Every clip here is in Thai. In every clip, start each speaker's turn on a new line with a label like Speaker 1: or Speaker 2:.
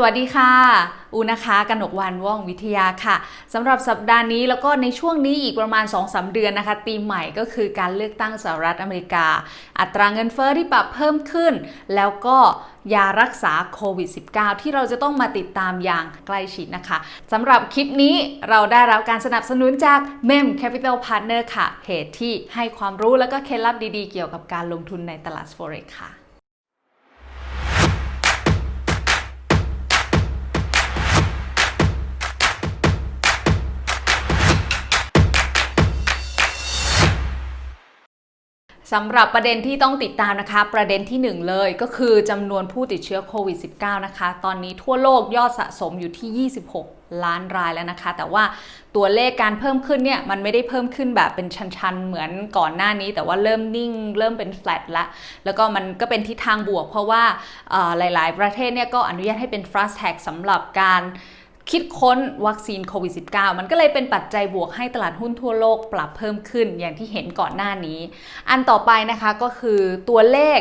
Speaker 1: สวัสดีค่ะ อูนะคะกนกวันว่องวิทยาค่ะสำหรับสัปดาห์นี้แล้วก็ในช่วงนี้อีกประมาณ 2-3 เดือนนะคะตีมใหม่ก็คือการเลือกตั้งสหรัฐอเมริกา อัตราเงินเฟอ้อที่ปรับเพิ่มขึ้น แล้วก็ยารักษาโควิด -19 ที่เราจะต้องมาติดตามอย่างใกล้ชิดนะคะสำหรับคลิปนี้เราได้รับการสนับสนุนจาก MEM Capital Partner ค่ะเพจที่ให้ความรู้แล้วก็เคล็ดลับดีๆ เกี่ยวกับการลงทุนในตลาด Forex ค่ะ สำหรับประเด็นที่ต้องติดตามนะคะ ประเด็นที่ 1 เลยก็คือจำนวนผู้ติดเชื้อโควิด -19 นะคะ ตอนนี้ทั่วโลกยอดสะสมอยู่ที่ 26 ล้านรายแล้วนะคะ แต่ว่าตัวเลขการเพิ่มขึ้นเนี่ย มันไม่ได้เพิ่มขึ้นแบบเป็นชันๆ เหมือนก่อนหน้านี้ แต่ว่าเริ่มนิ่ง เริ่มเป็นแฟลตละ แล้วก็มันก็เป็นทิศทางบวก เพราะว่าหลาย ๆ ประเทศเนี่ยก็อนุญาตให้เป็น fast tag สำหรับการ คิดค้นวัคซีนโควิด -19 มันก็เลยเป็นปัจจัยบวกให้ตลาดหุ้นทั่วโลกปรับเพิ่มขึ้นอย่างที่เห็นก่อนหน้านี้ อันต่อไปนะคะก็คือตัวเลข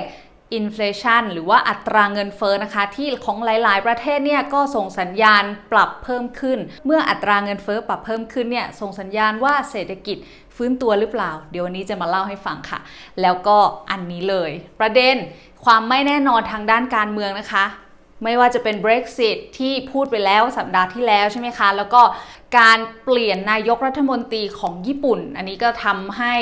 Speaker 1: อินฟลชันหรือว่าอัตราเงินเฟ้อนะคะ ที่ของหลาย ๆ ประเทศเนี่ยก็ส่งสัญญาณปรับเพิ่มขึ้น เมื่ออัตราเงินเฟ้อปรับเพิ่มขึ้นเนี่ยส่งสัญญาณว่าเศรษฐกิจฟื้นตัวหรือเปล่า เดี๋ยววันนี้จะมาเล่าให้ฟังค่ะ แล้วก็อันนี้เลย ประเด็นความไม่แน่นอนทางด้านการเมืองนะคะ ไม่ว่าจะเป็น Brexit ที่พูดไปแล้วสัปดาห์ที่แล้วใช่ไหมคะ แล้วก็การเปลี่ยนนายกรัฐมนตรีของญี่ปุ่น อันนี้ก็ทำให้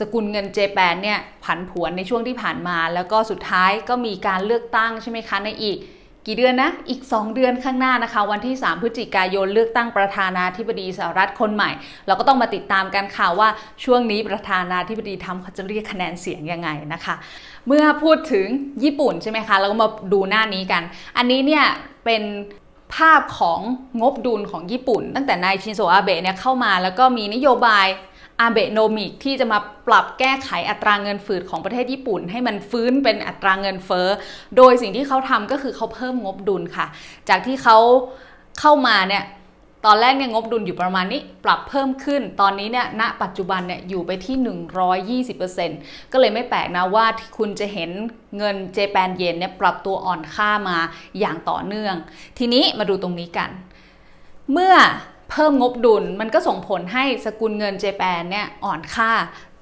Speaker 1: สกุลเงินเจแปนเนี่ยผันผวนในช่วงที่ผ่านมา แล้วก็สุดท้ายก็มีการเลือกตั้งใช่ไหมคะในอีก กี่เดือนนะ อีก 2 เดือนข้างหน้านะคะ วันที่ 3 พฤศจิกายนเลือกตั้งประธานาธิบดีสหรัฐคนใหม่ เราก็ต้องมาติดตามกันค่ะว่าช่วงนี้ประธานาธิบดีทำเขาจะเรียกคะแนนเสียงยังไงนะคะ เมื่อพูดถึงญี่ปุ่นใช่ไหมคะเราก็มาดูหน้านี้กัน อันนี้เนี่ยเป็นภาพของงบดุลของญี่ปุ่น ตั้งแต่นายชินโซอาเบะเนี่ยเข้ามาแล้วก็มีนโยบาย อาเบโนมิกที่จะมาปรับแก้ไขอัตราเงินฝืดของประเทศญี่ปุ่น ให้มันฟื้นเป็นอัตราเงินเฟ้อ โดยสิ่งที่เขาทำก็คือเขาเพิ่มงบดุลค่ะ จากที่เขาเข้ามาเนี่ยตอนแรกเนี่ยงบดุลอยู่ประมาณนี้ปรับเพิ่มขึ้น ตอนนี้เนี่ยณปัจจุบันเนี่ยอยู่ไปที่ 120%ก็เลยไม่แปลกนะว่าคุณจะเห็นเงินเจแปนเยนเนี่ยปรับตัวอ่อนค่ามาอย่างต่อเนื่อง ทีนี้มาดูตรงนี้กัน เมื่อ เพิ่มงบดุลมันก็ส่งผลให้สกุลเงินเจแปนเนี่ยอ่อนค่า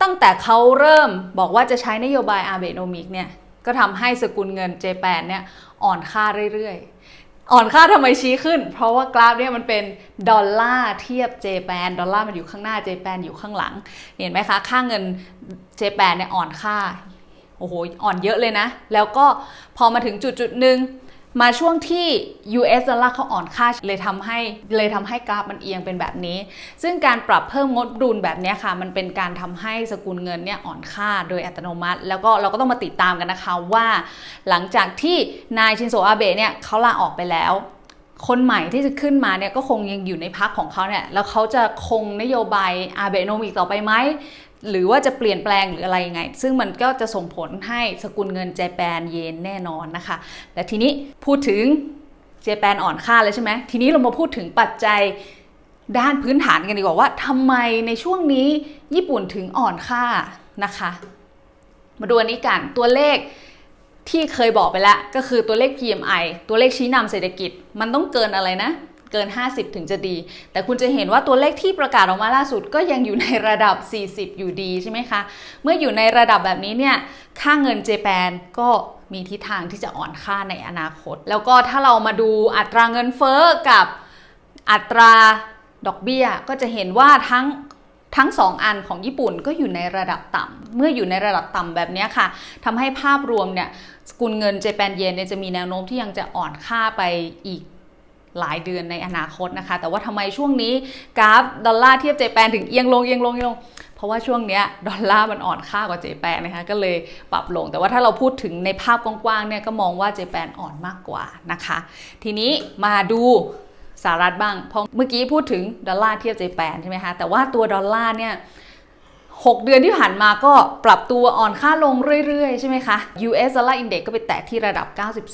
Speaker 1: ตั้งแต่เขาเริ่มบอกว่าจะใช้นโยบายอาเบโนมิกเนี่ยก็ทำให้สกุลเงินเจแปนเนี่ยอ่อนค่าเรื่อยๆ อ่อนค่าทำไมชี้ขึ้น เพราะว่ากราฟเนี่ยมันเป็นดอลลาร์เทียบเจแปนดอลลาร์มันอยู่ข้างหน้าเจแปนอยู่ข้างหลัง เห็นไหมคะ ค่าเงินเจแปนเนี่ยอ่อนค่าโอ้โหอ่อนเยอะเลยนะ แล้วก็พอมาถึงจุดจุดหนึ่ง มาช่วงที่ US ดอลลาร์เขาอ่อนค่าเลยทำให้เลยทำให้กราฟมันเอียงเป็นแบบนี้ ซึ่งการปรับเพิ่มงดดุลแบบนี้ค่ะ มันเป็นการทำให้สกุลเงินเนี่ยอ่อนค่าโดยอัตโนมัติ แล้วก็เราก็ต้องมาติดตามกันนะคะว่า หลังจากที่นายชินโซอาเบะเนี่ยเขาลาออกไปแล้วคนใหม่ที่จะขึ้นมาเนี่ยก็คงยังอยู่ในพักของเขาเนี่ยแล้วเขาจะคงนโยบายอาเบโนมิกต่อไปไหม หรือว่าจะเปลี่ยนแปลงหรืออะไรยังไง ซึ่งมันก็จะส่งผลให้สกุลเงินเจแปนเยนแน่นอนนะคะและทีนี้พูดถึงเจแปนอ่อนค่าเลยใช่ไหมทีนี้เรามาพูดถึงปัจจัยด้านพื้นฐานกันดีกว่าว่าทำไมในช่วงนี้ญี่ปุ่นถึงอ่อนค่านะคะ มาดูอันนี้กันตัวเลขที่เคยบอกไปแล้วก็คือตัวเลข PMI ตัวเลขชี้นำเศรษฐกิจ มันต้องเกินอะไรนะ เกิน 50 ถึงจะดี แต่คุณจะเห็นว่าตัวเลขที่ประกาศออกมาล่าสุดก็ยังอยู่ในระดับ 40 อยู่ดีใช่ไหมคะ เมื่ออยู่ในระดับแบบนี้เนี่ย ค่าเงินเจแปนก็มีทิศทางที่จะอ่อนค่าในอนาคต แล้วก็ถ้าเรามาดูอัตราเงินเฟ้อกับอัตราดอกเบี้ย ก็จะเห็นว่าทั้งทั้ง 2 อันของญี่ปุ่นก็อยู่ในระดับต่ำ เมื่ออยู่ในระดับต่ำแบบนี้ค่ะทำให้ภาพรวมเนี่ยสกุลเงินเจแปนเยนเนี่ยจะมีแนวโน้มที่ยังจะอ่อนค่าไปอีก หลายเดือนในอนาคตนะคะ แต่ว่าทำไมช่วงนี้กราฟดอลลาร์เทียบเจแปนถึงเอียงลงเอียงลงเอียงลงเพราะว่าช่วงนี้ดอลลาร์มันอ่อนค่ากว่าเจแปนนะคะก็เลยปรับลง แต่ว่าถ้าเราพูดถึงในภาพกว้างๆเนี่ยก็มองว่าเจแปนอ่อนมากกว่านะคะ ทีนี้มาดูสหรัฐบ้างพราะเมื่อกี้พูดถึงดอลลาร์เทียบเจแปนใช่ไหมคะแต่ว่าตัวดอลลาร์เนี่ย6เดือนที่ผ่านมาก็ปรับตัวอ่อนค่าลงเรื่อยๆ ใช่ไหมคะ US Dollar Index ก็ไปแตะที่ระดับ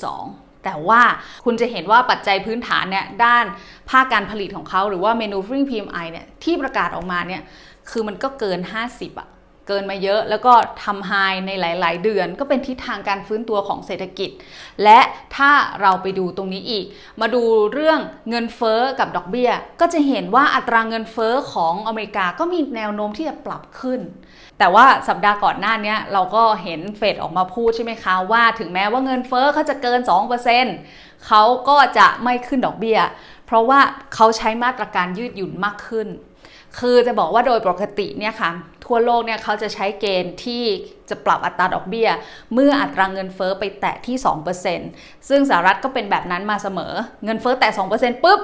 Speaker 1: 92 แต่ว่าคุณจะเห็นว่าปัจจัยพื้นฐานเนี่ยด้านภาคการผลิตของเขาหรือว่า manufacturing PMI เนี่ยที่ประกาศออกมาเนี่ยคือมันก็เกิน 50อะ เกินมาเยอะ แล้วก็ทำไฮในหลาย ๆ เดือน ก็เป็นทิศทางการฟื้นตัวของเศรษฐกิจ และถ้าเราไปดูตรงนี้อีก มาดูเรื่องเงินเฟ้อกับดอกเบี้ย ก็จะเห็นว่าอัตราเงินเฟ้อของอเมริกาก็มีแนวโน้มที่จะปรับขึ้น แต่ว่าสัปดาห์ก่อนหน้านี้เราก็เห็นเฟดออกมาพูดใช่ไหมคะว่าถึงแม้ว่าเงินเฟ้อเขาจะเกิน 2%เขาก็จะไม่ขึ้นดอกเบี้ย เพราะว่าเขาใช้มาตรการยืดหยุ่นมากขึ้น คือจะบอกว่าโดยปกติเนี่ยค่ะทั่วโลกเนี่ยเขาจะใช้เกณฑ์ที่จะปรับอัตราดอกเบี้ย เมื่ออัตราเงินเฟ้อไปแตะที่ 2%ซึ่งสหรัฐก็เป็นแบบนั้นมาเสมอ เงินเฟ้อแตะ 2%ปุ๊บ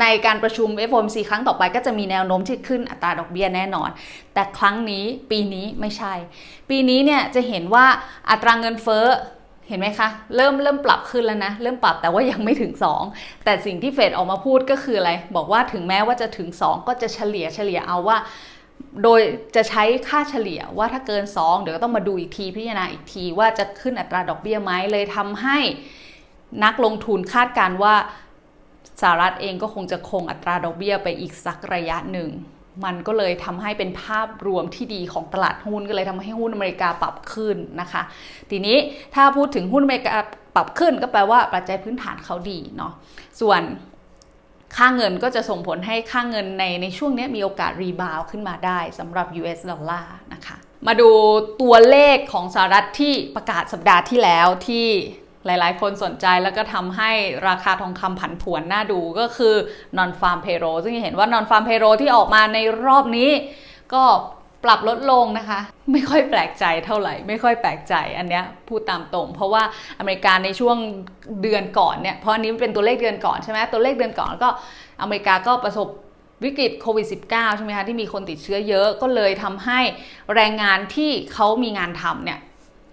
Speaker 1: ในการประชุม FOMC ครั้งต่อไปก็จะมีแนวโน้มที่ขึ้นอัตราดอกเบี้ยแน่นอน แต่ครั้งนี้ปีนี้ไม่ใช่ ปีนี้เนี่ยจะเห็นว่าอัตราเงินเฟ้อ เห็นไหมคะ เริ่มเริ่มปรับขึ้นแล้วนะ เริ่มปรับแต่ว่ายังไม่ถึง 2 แต่สิ่งที่เฟดออกมาพูดก็คืออะไร บอกว่าถึงแม้ว่าจะถึง 2 ก็จะเฉลี่ยเฉลี่ยเอาว่า โดยจะใช้ค่าเฉลี่ยว่าถ้าเกิน 2 เดี๋ยวก็ต้องมาดูอีกทีพิจารณาอีกทีว่าจะขึ้นอัตราดอกเบี้ยไหมเลยทำให้นักลงทุนคาดการณ์ว่าสหรัฐเองก็คงจะคงอัตราดอกเบี้ยไปอีกสักระยะหนึ่ง มันก็เลยทำให้เป็นภาพรวมที่ดีของตลาดหุ้นก็เลยทำให้หุ้นอเมริกาปรับขึ้นนะคะ ทีนี้ถ้าพูดถึงหุ้นอเมริกาปรับขึ้นก็แปลว่าปัจจัยพื้นฐานเขาดีเนาะส่วนค่าเงินก็จะส่งผลให้ค่าเงินในในช่วงนี้มีโอกาสรีบาวขึ้นมาได้สำหรับ US ดอลลาร์นะคะ มาดูตัวเลขของสหรัฐที่ประกาศสัปดาห์ที่แล้วที่ หลายๆ คนสนใจแล้วก็ทำให้ราคาทองคำผันผวนน่าดูก็คือ non farm payroll ซึ่งเห็นว่า non farm payroll ที่ออกมาในรอบนี้ ก็ปรับลดลงนะคะ ไม่ค่อยแปลกใจเท่าไหร่ ไม่ค่อยแปลกใจอันเนี้ยพูดตามตรง เพราะว่าอเมริกาในช่วงเดือนก่อนเนี่ยเพราะอันนี้เป็นตัวเลขเดือนก่อนใช่ไหมตัวเลขเดือนก่อนก็อเมริกาก็ประสบวิกฤตโควิด -19 ใช่ไหมคะที่มีคนติดเชื้อเยอะก็เลยทำให้แรงงานที่เขามีงานทำเนี่ย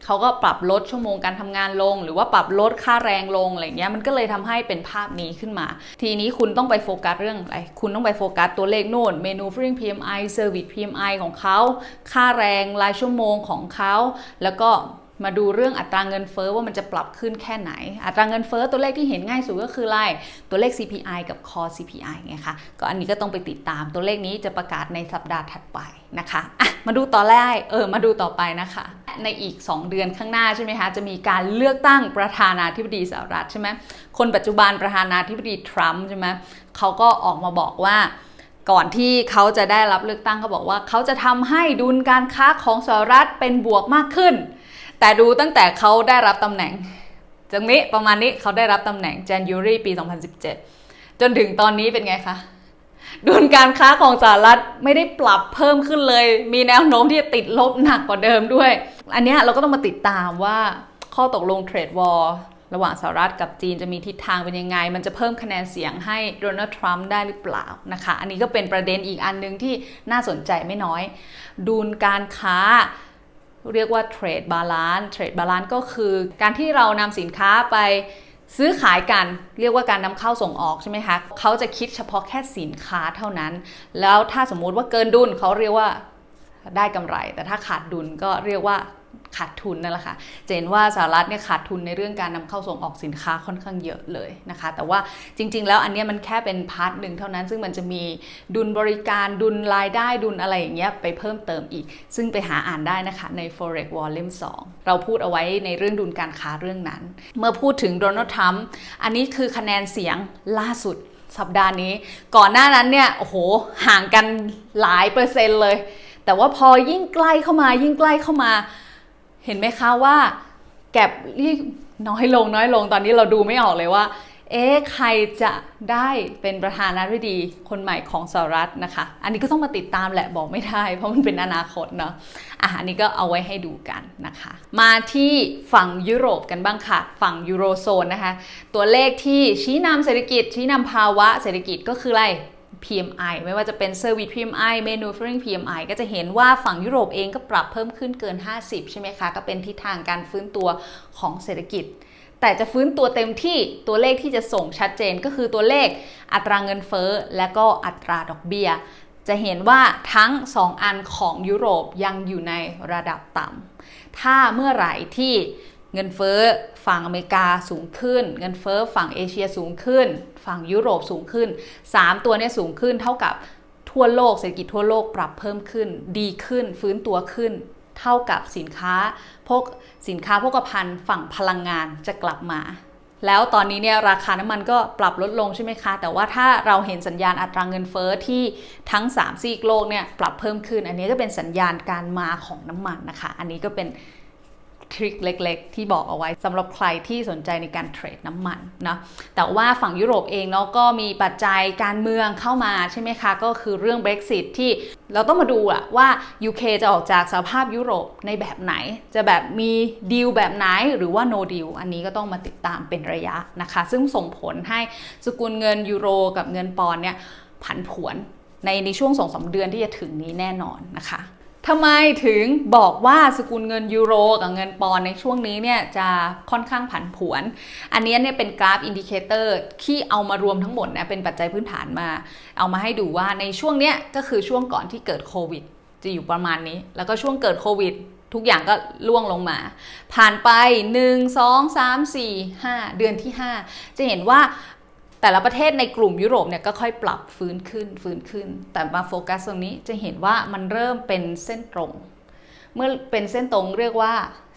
Speaker 1: เขาก็ปรับลดชั่วโมงการทำงานลง หรือว่าปรับลดค่าแรงลงอะไรเงี้ยมันก็เลยทำให้เป็นภาพนี้ขึ้นมา ทีนี้คุณต้องไปโฟกัสเรื่องอะไรคุณต้องไปโฟกัสตัวเลขโน่น manufacturing PMI service PMI ของเขา ค่าแรงรายชั่วโมงของเขาแล้วก็ มาดูเรื่องอัตราเงินเฟอ้อว่ามันจะปรับขึ้นแค่ไหน อัตราเงินเฟอ้อตัวเลขที่เห็นง่ายสุดก็คืออะไรตัวเลข CPI กับ core CPI ไงคะก็อันนี้ก็ต้องไปติดตามตัวเลขนี้จะประกาศในสัปดาห์ถัดไปนะคะอะมาดูต่อแรกเออมาดูต่อไปนะคะ ในอีก 2 เดือนข้างหน้าใช่ไหมคะจะมีการเลือกตั้งประธานาธิบดีสหรัฐใช่ไหมคนปัจจุบันประธานาธิบดีทรัมป์ใช่ไหมเขาก็ออกมาบอกว่าก่อนที่เขาจะได้รับเลือกตั้งเขาบอกว่าเขาจะทำให้ดุลการค้าของสหรัฐเป็นบวกมากขึ้น แต่ดูตั้งแต่เขาได้รับตำแหน่งจากนี้ประมาณนี้เขาได้รับตำแหน่ง January ปี 2017 จนถึงตอนนี้เป็นไงคะดุลการค้าของสหรัฐไม่ได้ปรับเพิ่มขึ้นเลย มีแนวโน้มที่จะติดลบหนักกว่าเดิมด้วย อันนี้เราก็ต้องมาติดตามว่าข้อตกลงเทรดวอร์ระหว่างสหรัฐกับจีนจะมีทิศทางเป็นยังไง มันจะเพิ่มคะแนนเสียงให้โดนัลด์ทรัมป์ได้หรือเปล่านะคะ อันนี้ก็เป็นประเด็นอีกอันหนึงที่น่าสนใจไม่น้อย ดุลการค้า เรียกว่าเทรดบาลานซ์เทรดบาลานซ์ก็คือการที่เรานำสินค้าไปซื้อขายกันเรียกว่าการนำเข้าส่งออกใช่ไหมคะเขาจะคิดเฉพาะแค่สินค้าเท่านั้น แล้วถ้าสมมุติว่าเกินดุลเขาเรียกว่าได้กำไร แต่ถ้าขาดดุลก็เรียกว่า ขาดทุนนั่นแหละค่ะจะเห็นว่าสหรัฐเนี่ยขาดทุนในเรื่องการนำเข้าส่งออกสินค้าค่อนข้างเยอะเลยนะคะ แต่ว่าจริง ๆ แล้วอันนี้มันแค่เป็นพาร์ทหนึ่งเท่านั้นซึ่งมันจะมีดุลบริการดุลรายได้ดุลอะไรอย่างเงี้ยไปเพิ่มเติมอีก ซึ่งไปหาอ่านได้นะคะใน forex volume 2เราพูดเอาไว้ในเรื่องดุลการค้าเรื่องนั้น เมื่อพูดถึงโดนัลด์ทรัมป์อันนี้คือคะแนนเสียงล่าสุดสัปดาห์นี้ ก่อนหน้านั้นเนี่ยโอ้โหห่างกันหลายเปอร์เซ็นต์เลย แต่ว่าพอยิ่งใกล้เข้ามายิ่งใกล้เข้ามา เห็นไหมคะว่าแก็บที่น้อยลงน้อยลงตอนนี้เราดูไม่ออกเลยว่า เอ๊ะใครจะได้เป็นประธานาธิบดีคนใหม่ของสหรัฐนะคะ อันนี้ก็ต้องมาติดตามแหละบอกไม่ได้ เพราะมันเป็นอนาคตเนาะอะอันนี้ก็เอาไว้ให้ดูกันนะคะ มาที่ฝั่งยุโรปกันบ้างค่ะ ฝั่งยูโรโซนนะคะ ตัวเลขที่ชี้นำเศรษฐกิจชี้นำภาวะเศรษฐกิจก็คืออะไร PMI ไม่ว่าจะเป็น Service PMI Manufacturing PMI ก็จะเห็นว่าฝั่งยุโรปเองก็ปรับเพิ่มขึ้นเกิน 50 ใช่ไหมคะ ก็เป็นทิศทางการฟื้นตัวของเศรษฐกิจ แต่จะฟื้นตัวเต็มที่ตัวเลขที่จะส่งชัดเจนก็คือตัวเลขอัตราเงินเฟ้อและก็อัตราดอกเบี้ย จะเห็นว่าทั้ง 2 อันของยุโรปยังอยู่ในระดับต่ำถ้าเมื่อไหร่ที่ เงินเฟ้อฝั่งอเมริกาสูงขึ้น เงินเฟ้อฝั่งเอเชียสูงขึ้น ฝั่งยุโรปสูงขึ้น 3 ตัวนี้สูงขึ้นเท่ากับทั่วโลกเศรษฐกิจทั่วโลกปรับเพิ่มขึ้น ดีขึ้น ฟื้นตัวขึ้น เท่ากับสินค้าพวกสินค้าโภคภัณฑ์ฝั่งพลังงานจะกลับมา แล้วตอนนี้เนี่ยราคาน้ำมันก็ปรับลดลงใช่ไหมคะ แต่ว่าถ้าเราเห็นสัญญาณอัตราเงินเฟอ้อที่ทั้ง 3 ซีกโลกเนี่ยปรับเพิ่มขึ้น อันนี้ก็เป็นสัญญาณการมาของน้ำมันนะคะ อันนี้ก็เป็น ทริคเล็ก ๆ ที่บอกเอาไว้สำหรับใครที่สนใจในการเทรดน้ำมันนะแต่ว่าฝั่งยุโรปเองเนาะก็มีปัจจัยการเมืองเข้ามาใช่ไหมคะ ก็คือเรื่อง Brexit ที่เราต้องมาดูอะว่า UK จะออกจากสภาพยุโรปในแบบไหน จะแบบมีดีลแบบไหนหรือว่า no deal อันนี้ก็ต้องมาติดตามเป็นระยะนะคะ ซึ่งส่งผลให้สกุลเงินยูโรกับเงินปอนเนี่ยผันผวนในในช่วงสองสาเดือนที่จะถึงนี้แน่นอนนะคะ ทำไมถึงบอกว่าสกุลเงินยูโรกับเงินปอนด์ในช่วงนี้เนี่ยจะค่อนข้างผันผวน อันนี้เนี่ยเป็นกราฟอินดิเคเตอร์ที่เอามารวมทั้งหมดนะเป็นปัจจัยพื้นฐานมา เอามาให้ดูว่าในช่วงเนี้ยก็คือช่วงก่อนที่เกิดโควิด จะอยู่ประมาณนี้ แล้วก็ช่วงเกิดโควิด ทุกอย่างก็ล่วงลงมา ผ่านไป 1 2 3 4 5 เดือนที่ 5 จะเห็นว่า แต่ละประเทศในกลุ่มยุโรปเนี่ยก็ค่อยปรับฟื้นขึ้นฟื้นขึ้น แต่มาโฟกัสตรงนี้จะเห็นว่ามันเริ่มเป็นเส้นตรง เมื่อเป็นเส้นตรงเรียกว่า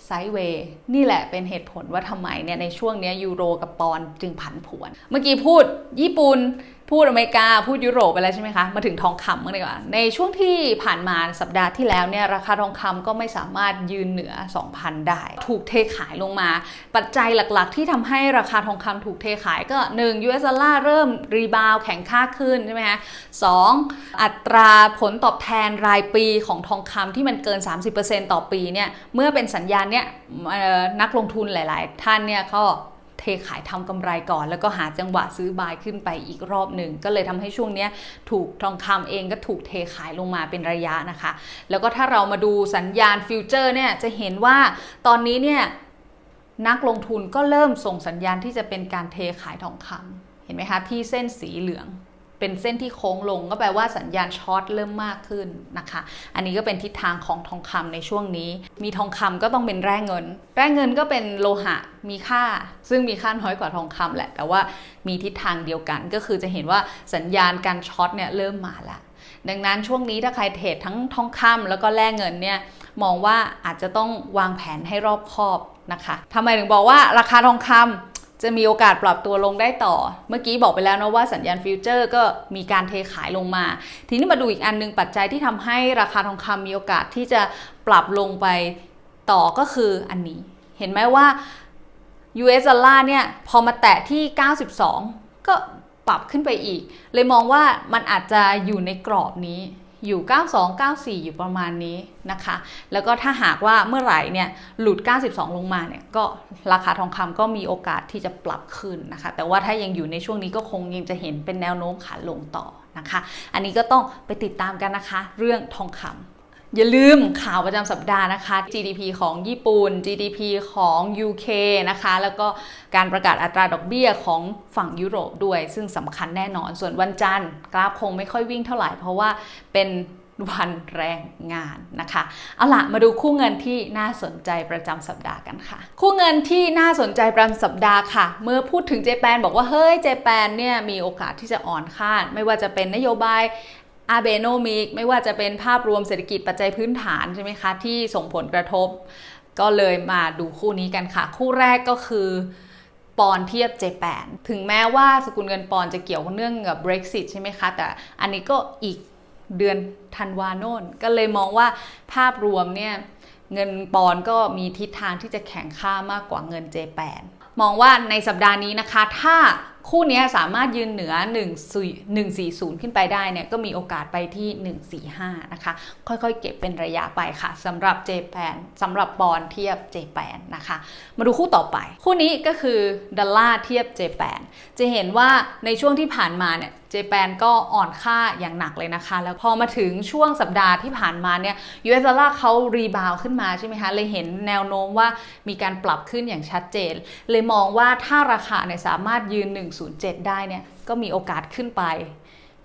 Speaker 1: ไซด์เวย์นี่แหละเป็นเหตุผลว่าทำไมเนี่ยในช่วงนี้ยูโรกับปอนจึงผันผวน เมื่อกี้พูดญี่ปุ่น พูดอเมริกาพูดยุโรปไปแล้วใช่ไหมคะ มาถึงทองคำกันดีกว่า ในช่วงที่ผ่านมาสัปดาห์ที่แล้วเนี่ยราคาทองคำก็ไม่สามารถยืนเหนือ 2,000 ได้ ถูกเทขายลงมา ปัจจัยหลักๆ ที่ทำให้ราคาทองคำถูกเทขายก็ 1 US ดอลลาร์เริ่มรีบาวแข็งค่าขึ้นใช่ไหมคะสองอัตราผลตอบแทนรายปีของทองคำที่มันเกิน 30%ต่อปีเนี่ยเมื่อเป็นสัญญาณเนี่ยนักลงทุนหลาย ๆ ท่านเนี่ยก็ ทขายทำกำไรก่อน แล้วก็หาจังหวะซื้อบายขึ้นไปอีกรอบหนึ่งก็เลยทำให้ช่วงนี้ถูกทองคำเองก็ถูกเทขายลงมาเป็นระยะนะคะ แล้วก็ถ้าเรามาดูสัญญาณฟิวเจอร์เนี่ยจะเห็นว่าตอนนี้เนี่ยนักลงทุนก็เริ่มส่งสัญญาณที่จะเป็นการเทขายทองคำเห็นไหมคะที่เส้นสีเหลือง เป็นเส้นที่โค้งลงก็แปลว่าสัญญาณช็อตเริ่มมากขึ้นนะคะ อันนี้ก็เป็นทิศทางของทองคำในช่วงนี้ มีทองคำก็ต้องเป็นแร่เงิน แร่เงินก็เป็นโลหะมีค่า ซึ่งมีค่าน้อยกว่าทองคำแหละ แต่ว่ามีทิศทางเดียวกัน ก็คือจะเห็นว่าสัญญาณการช็อตเนี่ยเริ่มมาล้วดังนั้นช่วงนี้ถ้าใครเทรดทั้งทองคำแล้วก็แร่เงินเนี่ยมองว่าอาจจะต้องวางแผนให้รอบคอบนะคะทำไมถึงบอกว่าราคาทองคำ จะมีโอกาสปรับตัวลงได้ต่อ เมื่อกี้บอกไปแล้วนะว่าสัญญาณฟิวเจอร์ก็มีการเทขายลงมา ทีนี้มาดูอีกอันนึงปัจจัยที่ทำให้ราคาทองคำมีโอกาสที่จะปรับลงไปต่อก็คืออันนี้ เห็นไหมว่า US ดอลลาร์เนี่ยพอมาแตะที่ 92 ก็ปรับขึ้นไปอีก เลยมองว่ามันอาจจะอยู่ในกรอบนี้ อยู่ 92 94 อยู่ประมาณนี้นะคะ แล้วก็ถ้าหากว่าเมื่อไหร่เนี่ยหลุด 92 ลงมาเนี่ยก็ราคาทองคำก็มีโอกาสที่จะปรับขึ้นนะคะ แต่ว่าถ้ายังอยู่ในช่วงนี้ก็คงยังจะเห็นเป็นแนวโน้มขาลงต่อนะคะ อันนี้ก็ต้องไปติดตามกันนะคะ เรื่องทองคำ อย่าลืมข่าวประจำสัปดาห์นะคะ GDP ของญี่ปุ่น GDP ของ UK นะคะ แล้วก็การประกาศอัตราดอกเบี้ยของฝั่งยุโรปด้วย ซึ่งสำคัญแน่นอน ส่วนวันจันทร์กราฟคงไม่ค่อยวิ่งเท่าไหร่ เพราะว่าเป็นวันแรงงานนะคะ เอาละมาดูคู่เงินที่น่าสนใจประจำสัปดาห์กันค่ะ คู่เงินที่น่าสนใจประจำสัปดาห์ค่ะ เมื่อพูดถึงเจแปนบอกว่าเฮ้ยเจแปนเนี่ยมีโอกาสที่จะอ่อนค่าไม่ว่าจะเป็นนโยบาย อาเบโนมิกไม่ว่าจะเป็นภาพรวมเศรษฐกิจปัจจัยพื้นฐานใช่ไหมคะ ที่ส่งผลกระทบ ก็เลยมาดูคู่นี้กันค่ะ คู่แรกก็คือปอนเทียบเจแปนถึงแม้ว่าสกุลเงินปอนจะเกี่ยวเนื่องกับ Brexit ใช่ไหมคะ แต่อันนี้ก็อีกเดือนธันวาโน่น ก็เลยมองว่าภาพรวมเนี่ยเงินปอนก็มีทิศทางที่จะแข็งค่ามากกว่าเงินเจแปนมองว่าในสัปดาห์นี้นะคะถ้า คู่นี้สามารถยืนเหนือ 140 ขึ้นไปได้เนี่ยก็มีโอกาสไปที่ 145 นะคะ ค่อยๆ เก็บเป็นระยะไปค่ะสำหรับเจแปนสำหรับบอลเทียบเจแปนนะคะ มาดูคู่ต่อไป คู่นี้ก็คือดอลลาร์เทียบเจแปนจะเห็นว่าในช่วงที่ผ่านมาเนี่ย แปนก็อ่อนค่าอย่างหนักเลยนะคะ แล้วพอมาถึงช่วงสัปดาห์ที่ผ่านมาเนี่ย US ดอลลาร์เขารีบาวขึ้นมาใช่ไหมคะเลยเห็นแนวโน้มว่ามีการปรับขึ้นอย่างชัดเจน เลยมองว่าถ้าราคาเนี่ยสามารถยืน 107 ได้เนี่ยก็มีโอกาสขึ้นไป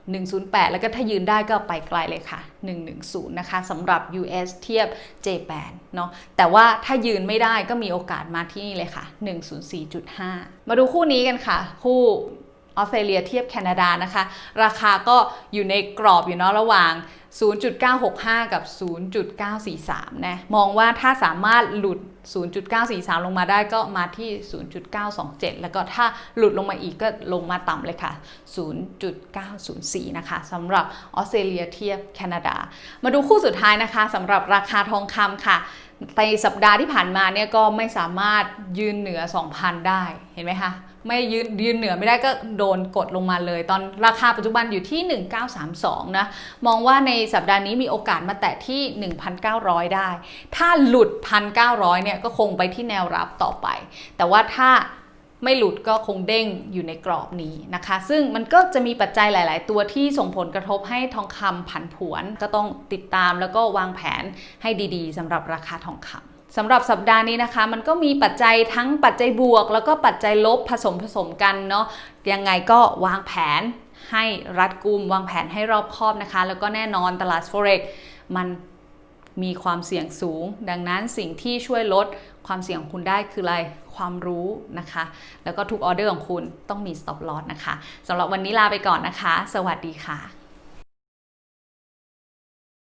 Speaker 1: 108 แล้วก็ถ้ายืนได้ก็ไปไกลเลยค่ะ 110 นะคะสำหรับ US เทียบ J8 เนาะแต่ว่าถ้ายืนไม่ได้ก็มีโอกาสมาที่นี่เลยค่ะ 104.5 มาดูคู่นี้กันค่ะ คู่ ออสเตรเลียเทียบแคนาดานะคะ ราคาก็อยู่ในกรอบอยู่เนาะระหว่าง 0.965 กับ 0.943 นะ มองว่าถ้าสามารถหลุด 0.943 ลงมาได้ก็มาที่ 0.927 แล้วก็ถ้าหลุดลงมาอีกก็ลงมาต่ำเลยค่ะ 0.904 นะคะสำหรับออสเตรเลียเทียบแคนาดา มาดูคู่สุดท้ายนะคะสำหรับราคาทองคำค่ะในสัปดาห์ที่ผ่านมาเนี่ยก็ไม่สามารถยืนเหนือ 2,000 ได้ เห็นไหมคะ ไม่ยืนยืนเหนือไม่ได้ก็โดนกดลงมาเลย ตอนราคาปัจจุบันอยู่ที่ 1932 นะ มองว่าในสัปดาห์นี้มีโอกาสมาแตะที่ 1,900 ได้ ถ้าหลุด 1,900 เนี่ยก็คงไปที่แนวรับต่อไป แต่ว่าถ้าไม่หลุดก็คงเด้งอยู่ในกรอบนี้นะคะ ซึ่งมันก็จะมีปัจจัยหลาย ๆ ตัวที่ส่งผลกระทบให้ทองคำผันผวน ก็ต้องติดตามแล้วก็วางแผนให้ดี ๆสำหรับราคาทองคำ สำหรับสัปดาห์นี้นะคะ มันก็มีปัจจัยทั้งปัจจัยบวก แล้วก็ปัจจัยลบผสมผสมกันเนาะยังไงก็วางแผนให้รัดกุมวางแผนให้รอบคอบนะคะ แล้วก็แน่นอนตลาด forex มันมีความเสี่ยงสูง ดังนั้นสิ่งที่ช่วยลดความเสี่ยงของคุณได้คืออะไร ความรู้นะคะ แล้วก็ทุกออเดอร์ของคุณต้องมี stop loss นะคะสำหรับวันนี้ลาไปก่อนนะคะ สวัสดีค่ะ